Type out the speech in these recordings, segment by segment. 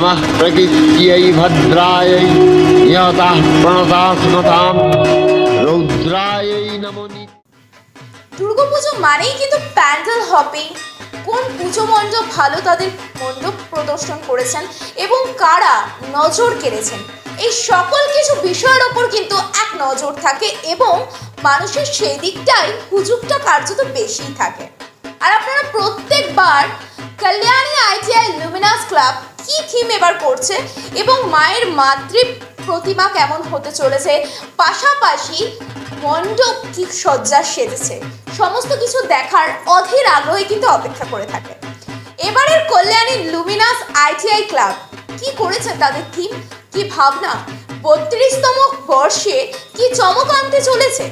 नमः प्रकृत्यै भद्रायै नियतः प्रणता स्मतां रौद्रायै नमो नि দুর্গাপুজো মানেই কিন্তু প্যান্ডেল হপিং কোন পুজো মণ্ডপ ভালো তাদের মণ্ডপ প্রদর্শন করেছেন এবং কারা নজর কেড়েছেন এই সকল কিছু বিষয়ের ওপর কিন্তু এক নজর থাকে এবং মানুষের সেই দিকটাই হুজুগটা কার্যত বেশিই থাকে আর আপনারা প্রত্যেকবার কল্যাণী আইটিআই লুমিনাস ক্লাব কি থিম এবার করছে এবং মায়ের মাতৃ প্রতিমা কেমন হতে চলেছে? পাশাপাশি মণ্ডপ কি সজ্জা সেজেছে? সমস্ত কিছু দেখার অধীর আগ্রহে কিন্তু অপেক্ষা করে থাকে। এবারের কল্যাণী লুমিনাস আইটিআই ক্লাব কি করেছে তাদের থিম? কি ভাবনা? বত্রিশতম বর্ষে কি চমক আনতে চলেছে?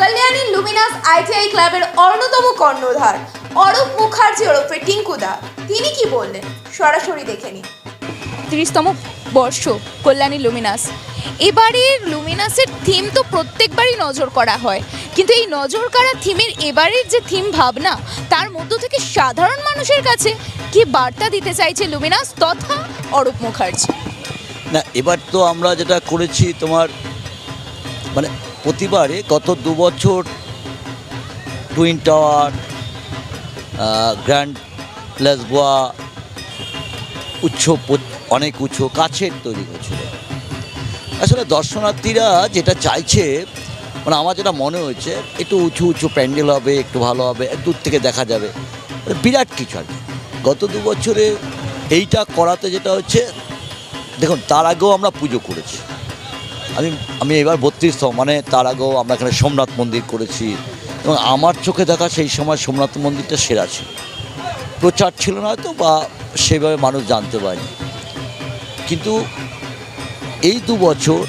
কল্যাণী লুমিনাস আইটিআই ক্লাবের অন্যতম কর্ণধার অরূপ মুখার্জি ওরফে টিঙ্কুদা, তিনি কি বললেন? সরাসরি দেখে নিন। তিরিশতম বর্ষ কল্যাণী লুমিনাস। এবারের লুমিনাসের থিম তো প্রত্যেকবারই নজর করা হয়। কিন্তু এই নজর কাড়া থিমের এবারের যে থিম ভাবনা তার মধ্য থেকে সাধারণ মানুষের কাছে কি বার্তা দিতে চাইছে লুমিনাস তথা অরূপ মুখার্জি? না এবার তো আমরা যেটা করেছি তোমার মানে প্রতিবারে গত দু বছর টুইন টাওয়ার গ্র্যান্ড প্লাসবোয়া উচ্চ অনেক উঁচু কাছের তৈরি হয়েছিল। আসলে দর্শনার্থীরা যেটা চাইছে মানে আমার যেটা মনে হয়েছে, একটু উঁচু উঁচু প্যান্ডেল হবে, একটু ভালো হবে, দূর থেকে দেখা যাবে। মানে বিরাট কিছু আর গত দু বছরে এইটা করাতে যেটা হচ্ছে, দেখুন, তার আগেও আমরা পুজো করেছি। আমি আমি এবার বত্রিশতম মানে তার আগেও আমরা এখানে সোমনাথ মন্দির করেছি। এবং আমার চোখে দেখা সেই সময় সোমনাথ মন্দিরটা সেরা ছিল। প্রচার ছিল না হয়তো বা সেভাবে মানুষ জানতে পারেনি। কিন্তু এই দু বছর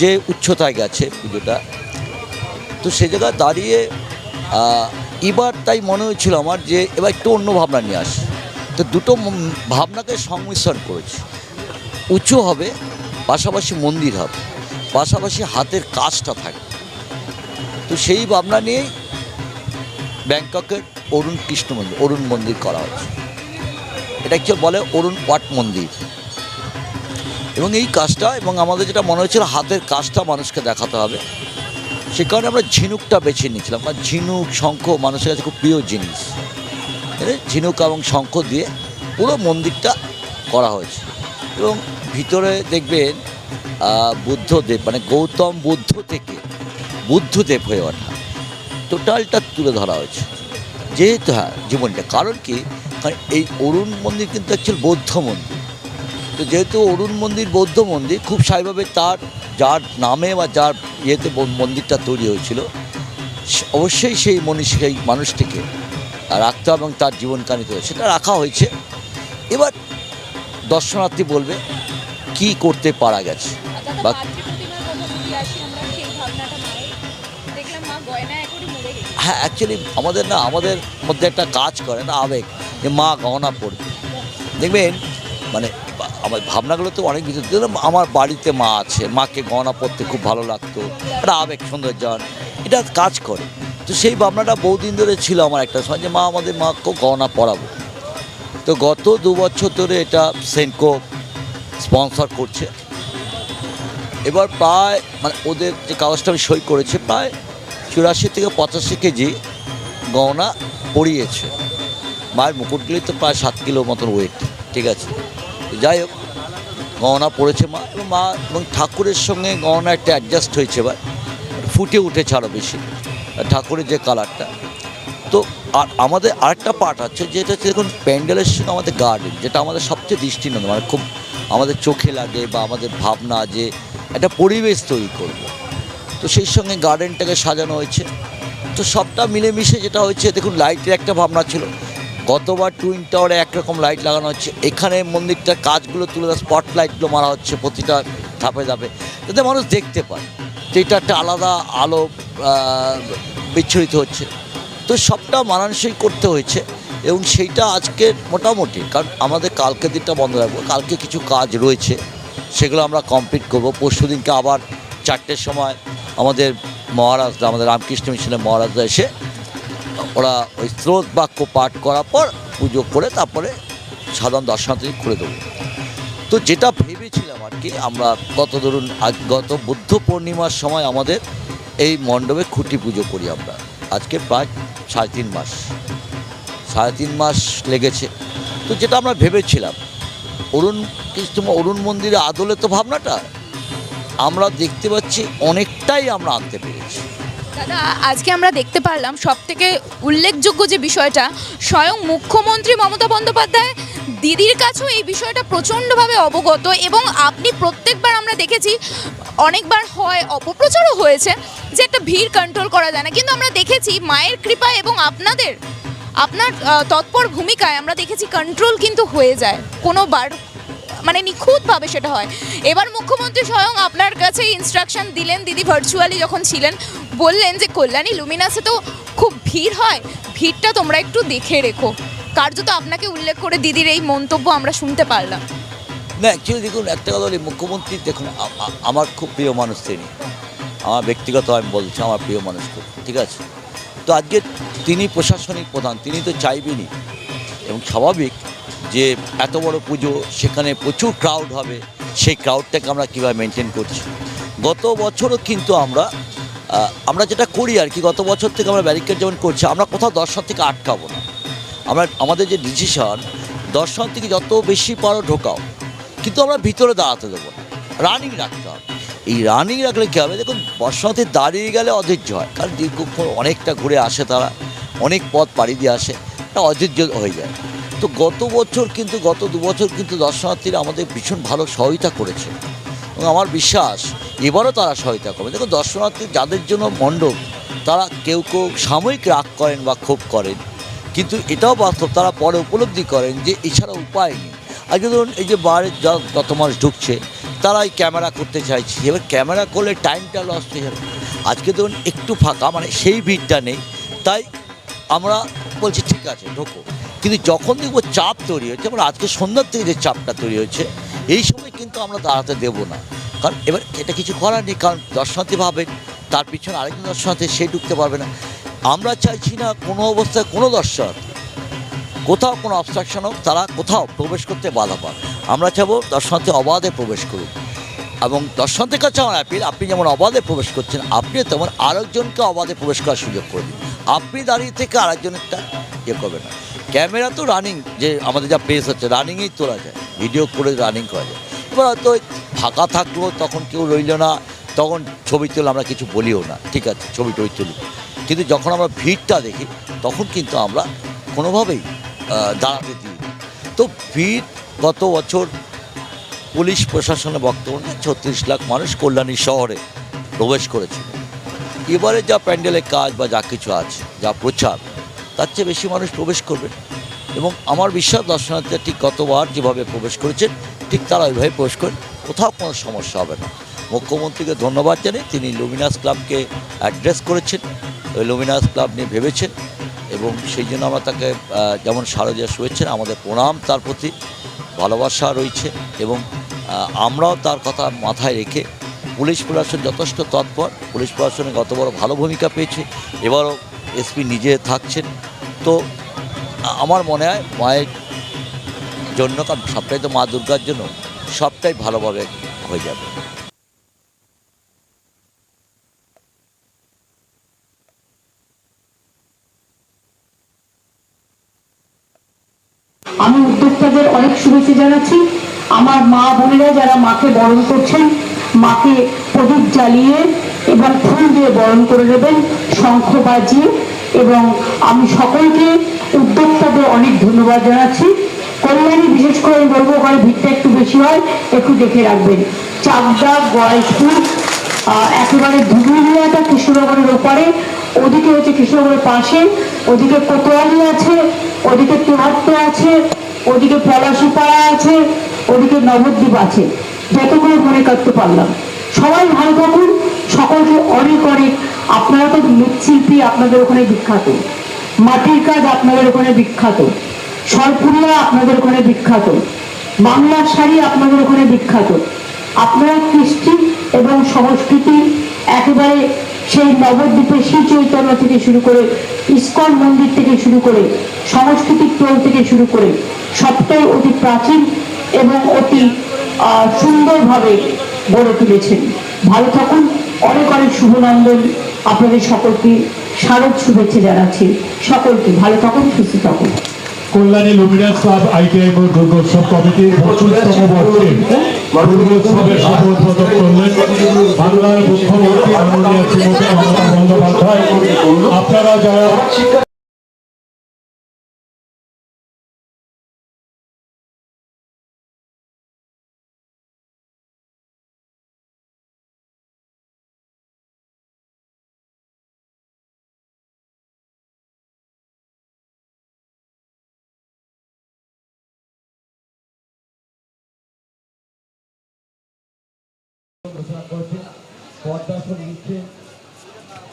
যে উচ্চতায় গেছে পুজোটা, তো সে জায়গায় দাঁড়িয়ে এবার তাই মনে হয়েছিল আমার যে এবার একটু অন্য ভাবনা নিয়ে আসে। তো দুটো ভাবনাকে সংমিশ্রণ করেছি। উঁচু হবে, পাশাপাশি মন্দির হবে, পাশাপাশি হাতের কাজটা থাকবে। তো সেই ভাবনা নিয়েই ব্যাংককের অরুণ কৃষ্ণ মন্দির, অরুণ মন্দির করা হয়েছে। এটা অ্যাকচুয়ালি বলে? অরুণ ওয়াট মন্দির। এবং এই কাজটা এবং আমাদের যেটা মনে হয়েছিল, হাতের কাজটা মানুষকে দেখাতে হবে। সে কারণে আমরা ঝিনুকটা বেছে নিয়েছিলাম। কারণ ঝিনুক, শঙ্খ মানুষের কাছে খুব প্রিয় জিনিস। ঝিনুক এবং শঙ্খ দিয়ে পুরো মন্দিরটা করা হয়েছে। এবং ভিতরে দেখবেন বুদ্ধদেব মানে গৌতম বুদ্ধ থেকে, বুদ্ধদেব হয়ে ওঠা। টোটালটা তুলে ধরা হয়েছে। যেহেতু হ্যাঁ জীবনটা। কারণ কি? কারণ এই অরুণ মন্দির কিন্তু অ্যাকচুয়াল বৌদ্ধ মন্দির। তো যেহেতু অরুণ মন্দির বৌদ্ধ মন্দির খুব স্বাভাবিকভাবে তার যার নামে বা যার ইয়েতে মন্দিরটা তৈরি হয়েছিল অবশ্যই সেই মনীষ সেই মানুষটিকে রাখতে এবং তার জীবন কাহিনীতে সেটা রাখা হয়েছে। এবার দর্শনার্থী বলবে কি করতে পারা গেছে? বা হ্যাঁ অ্যাকচুয়ালি আমাদের না, আমাদের মধ্যে একটা কাজ করে না আবেগ যে মা গহনা পড়বে দেখবেন মানে আমার ভাবনাগুলো তো অনেক কিছু আমার বাড়িতে মা আছে, মাকে গহনা পরতে খুব ভালো লাগতো, একটা আবেগ সুন্দর যান এটা কাজ করে। তো সেই ভাবনাটা বহুদিন ধরে ছিল আমার একটা সময় যে মা আমাদের মাকেও গহনা পরাবো। তো গত দু বছর ধরে এটা সেনকো স্পন্সর করছে। এবার প্রায় মানে ওদের যে কাগজটা আমি সই করেছে, প্রায় চুরাশি থেকে পঁচাশি কেজি গহনা পড়িয়েছে। মায়ের মুকুটগুলি তো প্রায় সাত কিলো মতন ওয়েট ঠিক আছে? যাই হোক, গহনা পড়েছে মা। এবং মা এবং ঠাকুরের সঙ্গে গহনা একটা অ্যাডজাস্ট হয়েছে এবার। ফুটে উঠেছে আরও বেশি। ঠাকুরের যে কালারটা তো আর আমাদের আরেকটা পার্ট আছে, যেটা হচ্ছে দেখুন, প্যান্ডেলের সঙ্গে আমাদের গার্ডেন যেটা আমাদের সবচেয়ে দৃষ্টিনন্দন। মানে খুব আমাদের চোখে লাগে বা আমাদের ভাবনা যে একটা পরিবেশ তৈরি করব। তো সেই সঙ্গে গার্ডেনটাকে সাজানো হয়েছে। তো সবটা মিলেমিশে যেটা হয়েছে, দেখুন লাইটের একটা ভাবনা ছিল। গতবার টুইন টাওয়ারে একরকম লাইট লাগানো হচ্ছে। এখানে মন্দিরটার কাজগুলো তুলে দেওয়া স্পট লাইটগুলো মারা হচ্ছে প্রতিটা ধাপে ধাপে। যাতে মানুষ দেখতে পায় তো এটা একটা আলাদা আলো বিচ্ছুরিত হচ্ছে। তো সবটা মানানসই করতে হয়েছে এবং সেইটা আজকে মোটামুটি, কারণ আমাদের কালকে দিনটা বন্ধ রাখব, কালকে কিছু কাজ রয়েছে, সেগুলো আমরা কমপ্লিট করব। পরশু দিনকে আবার চারটের সময় আমাদের মহারাজরা আমাদের রামকৃষ্ণ মিশনের মহারাজরা এসে ওরা ওই স্রোত বাক্য পাঠ করার পর পুজো করে তারপরে সাধারণ দর্শনার্থী খুলে দেবো। তো যেটা ভেবেছিলাম আর কি, আমরা গত ধরুন গত বুদ্ধ পূর্ণিমার সময় আমাদের এই মণ্ডপে খুঁটি পুজো করি আমরা। আজকে প্রায় সাড়ে তিন মাস, সাড়ে তিন মাস লেগেছে। তো যেটা আমরা ভেবেছিলাম, অরুণ, কৃষ্ণ, অরুণ মন্দিরে আদলে তো ভাবনাটা আমরা দেখতে পাচ্ছি, অনেকটাই আমরা আনতে পেরেছি। দাদা, আজকে আমরা দেখতে পারলাম সব থেকে উল্লেখযোগ্য যে বিষয়টা, স্বয়ং মুখ্যমন্ত্রী মমতা বন্দ্যোপাধ্যায় দিদির কাছেও এই বিষয়টা প্রচণ্ডভাবে অবগত এবং আপনি প্রত্যেকবার আমরা দেখেছি, অনেকবার হয়, অপপ্রচারও হয়েছে যে একটা ভিড় কন্ট্রোল করা যায় না। কিন্তু আমরা দেখেছি মায়ের কৃপা এবং আপনাদের, আপনার তৎপর ভূমিকায় আমরা দেখেছি কন্ট্রোল কিন্তু হয়ে যায়। কোনোবার মানে নিখুঁতভাবে সেটা হয়। এবার মুখ্যমন্ত্রী স্বয়ং আপনার কাছে ইনস্ট্রাকশন দিলেন। দিদি ভার্চুয়ালি যখন ছিলেন, বললেন যে, কল্যাণী লুমিনাসে তো খুব ভিড় হয়। ভিড়টা তোমরা একটু দেখে রেখো। কার্যত আপনাকে উল্লেখ করে দিদির এই মন্তব্য আমরা শুনতে পারলাম। না অ্যাকচুয়ালি দেখুন, একটা কথা বলি। মুখ্যমন্ত্রী, দেখুন আমার খুব প্রিয় মানুষ তিনি। আমার ব্যক্তিগত আমি বলছি আমার প্রিয় মানুষ খুব, ঠিক আছে? তো আজকে তিনি প্রশাসনিক প্রধান, তিনি তো চাইবেনই। এবং স্বাভাবিক যে এত বড় পুজো, সেখানে প্রচুর ক্রাউড হবে, সেই ক্রাউডটাকে আমরা কীভাবে মেনটেন করছি? গত বছরও কিন্তু আমরা আমরা যেটা করি আর কি, গত বছর থেকে আমরা ব্যারিকেড যেমন করছি, আমরা কোথাও দর্শন থেকে আটকাবো না। আমরা, আমাদের যে ডিসিশন দর্শন থেকে যত বেশি পারো ঢোকাও, কিন্তু আমরা ভিতরে দাঁড়াতে দেবো না। রানিং রাখতে হবে। এই রানিং রাখলে কী হবে? দেখুন, বর্ষাতে দাঁড়িয়ে গেলে অধৈর্য হয়, কারণ দীর্ঘক্ষণ অনেকটা ঘুরে আসে তারা, অনেক পথ পাড়ি দিয়ে আসে একটা অধৈর্য হয়ে যায়। তো গত বছর কিন্তু, গত দু বছর কিন্তু দর্শনার্থীরা আমাদের ভীষণ ভালো সহায়তা করেছে। এবং আমার বিশ্বাস, এবারও তারা সহায়তা করবে। দেখুন, দর্শনার্থী যাদের জন্য মণ্ডপ, তারা কেউ কেউ সাময়িক রাগ করেন বা ক্ষোভ করেন। কিন্তু এটাও বাস্তব, তারা পরে উপলব্ধি করেন যে এছাড়া উপায় নেই। আজকে ধরুন, এই যে বাইরে যত মানুষ ঢুকছে, তারা এই ক্যামেরা করতে চাইছে। এবার ক্যামেরা করলে টাইমটা লস হয়ে যাবে। আজকে ধরুন, একটু ফাঁকা মানে সেই ভিড়টা নেই। তাই আমরা বলছি, ঠিক আছে, ঢোকো। কিন্তু যখন দেখব চাপ তৈরি হচ্ছে মানে আজকে সন্ধ্যার থেকে যে চাপটা তৈরি হচ্ছে, এই সময় কিন্তু আমরা দাঁড়াতে দেবো না। কারণ এবার এটা কিছু করার নেই, কারণ দর্শনার্থী ভাবেন, তার পিছনে আরেকজন দর্শনার্থী, সে ঢুকতে পারবে না। আমরা চাইছি না কোনো অবস্থায় কোনো দর্শনার্থী, কোথাও কোনো অবস্ট্রাকশন হোক, তারা কোথাও প্রবেশ করতে বাধা পান আমরা চাবো দর্শনার্থী অবাধে প্রবেশ করুন এবং দর্শনার্থীর কাছে আমার অ্যাপিল আপনি যেমন অবাধে প্রবেশ করছেন, আপনিও তেমন আরেকজনকে অবাধে প্রবেশ করার সুযোগ করে দিন। আপনি দাঁড়িয়ে থেকে আরেকজনেরটা ইয়ে করবেন না। ক্যামেরা তো রানিং যে আমাদের যা পেস হচ্ছে রানিংয়েই তোলা যায় ভিডিও করে রানিং করা যায়। এবার হয়তো ফাঁকা থাকল, তখন কেউ রইল না, তখন ছবি তুলে আমরা কিছু বলিও না, ঠিক আছে, ছবি টবি তুলি। কিন্তু যখন আমরা ভিড়টা দেখি, তখন কিন্তু আমরা কোনোভাবেই দাঁড়াতে দিই। তো ভিড় গত বছর পুলিশ প্রশাসনের বক্তব্য ছত্রিশ লাখ মানুষ কল্যাণী শহরে প্রবেশ করেছিল। এবারে যা প্যান্ডেলের কাজ বা যা কিছু আছে, যা প্রচার তার চেয়ে বেশি মানুষ প্রবেশ করবে। এবং আমার বিশ্বাস দর্শনার্থীরা ঠিক গতবার যেভাবে প্রবেশ করেছেন, ঠিক তারা ওইভাবে প্রবেশ করেন, কোথাও কোনো সমস্যা হবে না। মুখ্যমন্ত্রীকে ধন্যবাদ জানাই তিনি লুমিনাস ক্লাবকে অ্যাড্রেস করেছেন, ওই লুমিনাস ক্লাব নিয়ে ভেবেছেন এবং সেই জন্য আমরা তাকে যেমন শারদীয় শুয়েছেন আমাদের প্রণাম তার প্রতি ভালোবাসা রয়েছে এবং আমরাও তার কথা মাথায় রেখে পুলিশ প্রশাসন যথেষ্ট তৎপর। পুলিশ প্রশাসনে গত বড় ভালো ভূমিকা পেয়েছে। এবারও এসপি নিজে থাকছেন। তো আমার মনে হয় মায়ের জন্য কারণ সবটাই তো মা দুর্গার জন্য, সবটাই ভালোভাবে হয়ে যাবে। আমি উদ্যোক্তাদের অনেক শুভেচ্ছা জানাচ্ছি। আমার মা বোনেরা যারা মাকে বরণ করছেন, মাকে প্রদীপ জ্বালিয়ে এবং ফুল দিয়ে বরণ করে নেবেন, শঙ্খ বাজিয়ে এবং আমি সকলকে উদ্যোক্তাদের অনেক ধন্যবাদ জানাচ্ছি। কল্যাণী, বিশেষ করে আমি বলব ওখানে ভিড়টা একটু বেশি হয়, একটু দেখে রাখবেন। চাকদা গয়েশপুর একেবারে ধুবুলিয়াটা কৃষ্ণনগরের ওপারে, ওদিকে হচ্ছে কৃষ্ণনগরের পাশে, ওদিকে কোতোয়ালি আছে, ওদিকে তেহাত্তর আছে, ওদিকে পলাশিপাড়া আছে, ওদিকে নবদ্বীপ আছে। যতগুলো মনে করতে পারলাম। সবাই ভালো থাকুন, সকলকে অনেক অনেক আপনারা তো মৃৎশিল্পী আপনাদের ওখানে বিখ্যাত। মাটির কাজ আপনাদের ওখানে বিখ্যাত। সরপুরিয়া আপনাদের ওখানে বিখ্যাত। বাংলার শাড়ি আপনাদের ওখানে বিখ্যাত। আপনারা কৃষ্টি এবং সংস্কৃতি একেবারে সেই নবদ্বীপের শ্রী চৈতন্য থেকে শুরু করে ইস্কন মন্দির থেকে শুরু করে সাংস্কৃতিক টোল থেকে শুরু করে সবটাই অতি প্রাচীন এবং অতি সুন্দরভাবে গড়ে তুলেছেন। ভালো থাকুন। অনেক অনেক শুভনন্দন আপনাদের সকলকে শারদ শুভেচ্ছা জানাচ্ছি। সকলকে ভালো থাকুন, সুস্থ থাকুন। Kalyani Luminous Club, ITI board Durgotsav কমিটির পঁচিশতম বর্ষে দুর্গোৎসবের সফল পদক করলেন বাংলার মুখ্যমন্ত্রী মাননীয় শ্রীমতী বন্দ্যোপাধ্যায়। আপনারা যারা ঘোষণা করেছেন। পদ্মাসন লিখছেন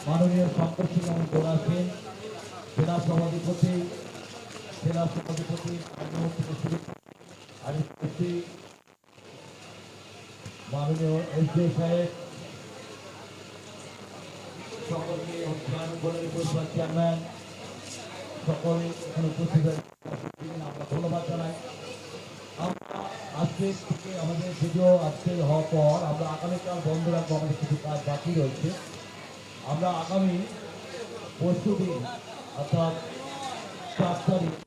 মাননীয় শঙ্কর সিং এবং গোলা সেন জেলা সভাধিপতি জেলা সভাধিপতি করে মাননীয় এস ডি সাহেব সকলকে অনুষ্ঠান পরিষদ চেয়ারম্যান সকলে এখানে উপস্থিত আমরা ধন্যবাদ জানাই। আজকে থেকে আমাদের পুজো আজকে হওয়ার পর আমরা আগামীকাল বন্ধ রাখব, আমাদের কিছু কাজ বাকি রয়েছে। আমরা আগামী পরশু দিন অর্থাৎ চার তারিখ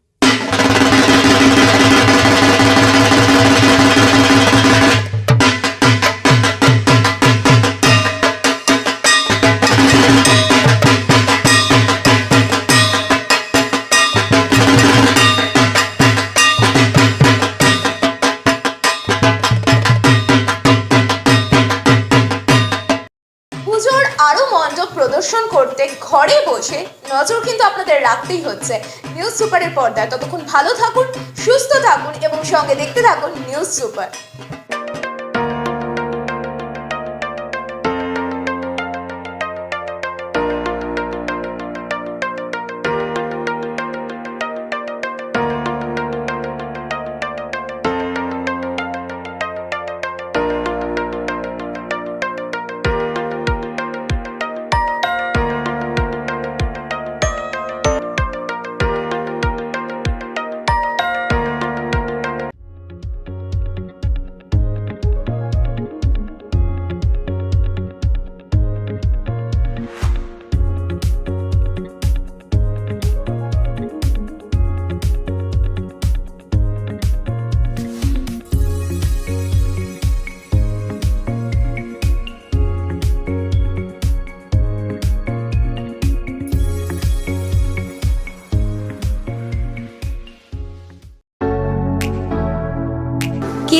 প্রদর্শন করতে ঘরে বসে নজর কিন্তু আপনাদের রাখতেই হচ্ছে। নিউজ সুপারের পর্দায়। ততক্ষণ ভালো থাকুন, সুস্থ থাকুন এবং সঙ্গে দেখতে থাকুন news super